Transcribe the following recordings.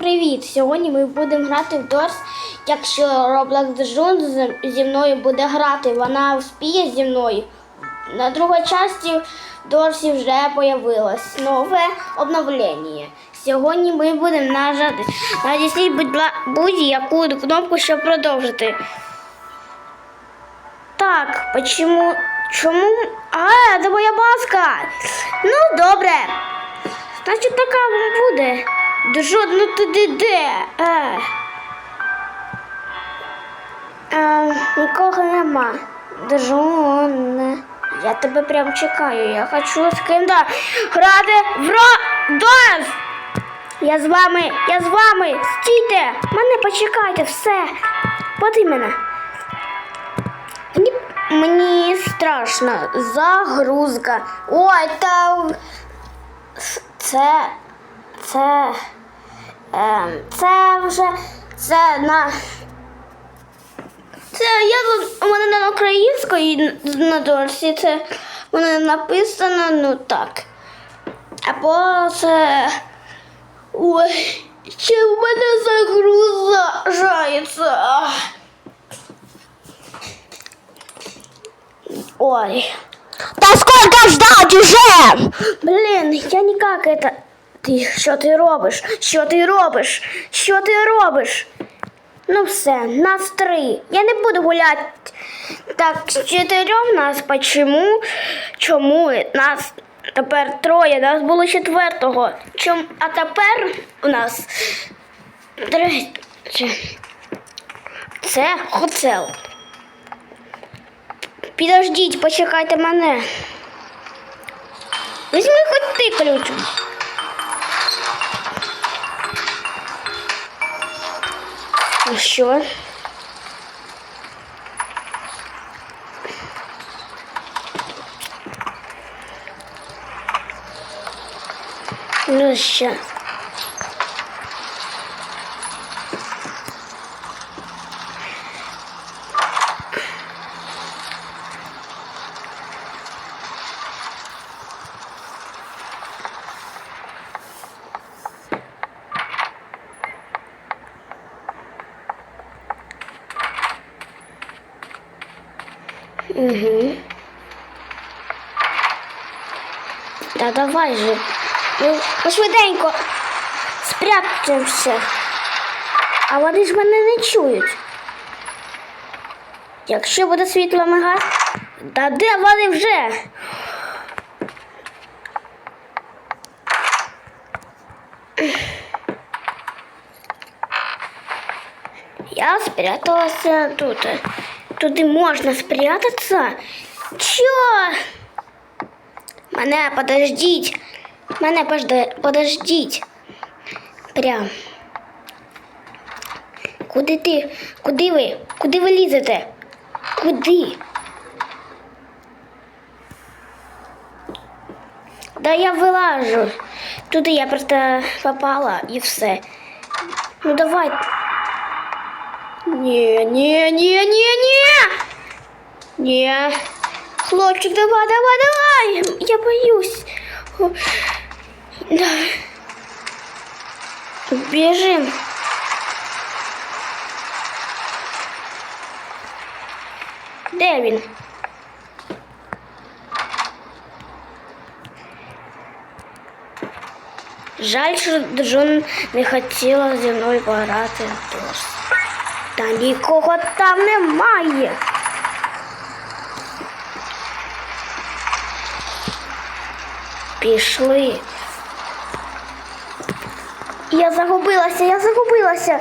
Привіт! Сьогодні ми будемо грати в Дорс. Якщо Roblox Джун зі мною буде грати, вона вспіє зі мною. На другій часті Дорсі вже появилось нове обновлення. Сьогодні ми будемо нажати. Натисніть будь-яку кнопку, щоб продовжити. Так, почему? Чому? А, це моя маска. Ну, добре. Значить, така буде. Дуже ну туди де. Е, нікого нема. Джон. Я тебе прям чекаю. Я хочу з ким-то грати в Родос. Я з вами, я з вами. Стійте. Мене почекайте, все. Поди мене. Мені, мені страшно. Загрузка. Ой, та це. Це. Ем, це вже. Це на. Це я у мене на української на дошці. Це у мене написано, ну так. Або це. Ой, ще в мене загрузається. Ой. Да сколько ждать уже? Блін, я ніяк это. Ти що ти робиш? Що ти робиш? Що ти робиш? Ну все, нас три. Я не буду гуляти так з чотирьом нас. Почому? Чому нас тепер троє? Нас було четвертого. Чому? А тепер у нас третє. Це хоцел. Підождіть, почекайте мене. Візьми хоч ти ключ. Ну що? Ну що? Угу. Та давай же. Ну, швиденько спрятаємося. А вони ж мене не чують. Якщо буде світло мигати, та де вони вже? Я спряталася тут. Туди можна спрятатися? Чо? Мене подождіть. Мене пожде- подождіть. Прям. Куди ти? Куди ви? Куди ви лізете? Куди? Да я вилажу. Туди я просто попала і все. Ну давай. Не, не, не, не, не. Не. Хлопчик, давай, давай, давай. Я боюсь. О, Давай. Бежим. Де він? Жаль, що Джон не хотіла зі мною пограти в дос. Та нікого там немає. Пішли. Я загубилася, я загубилася.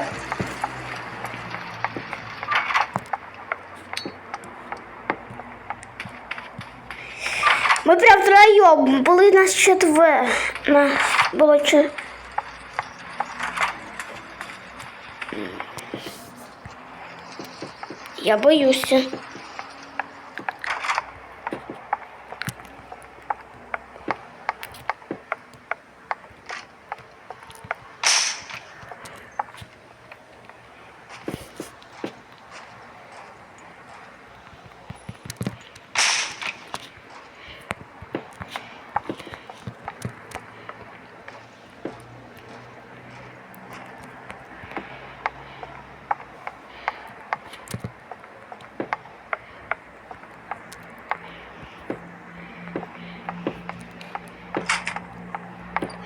Ми прям втроєм, були нас четвер. Нас було чотири. Я боюся.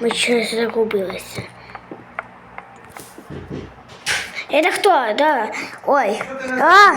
Мы щось загубилися. Это кто? Да. Ой. А?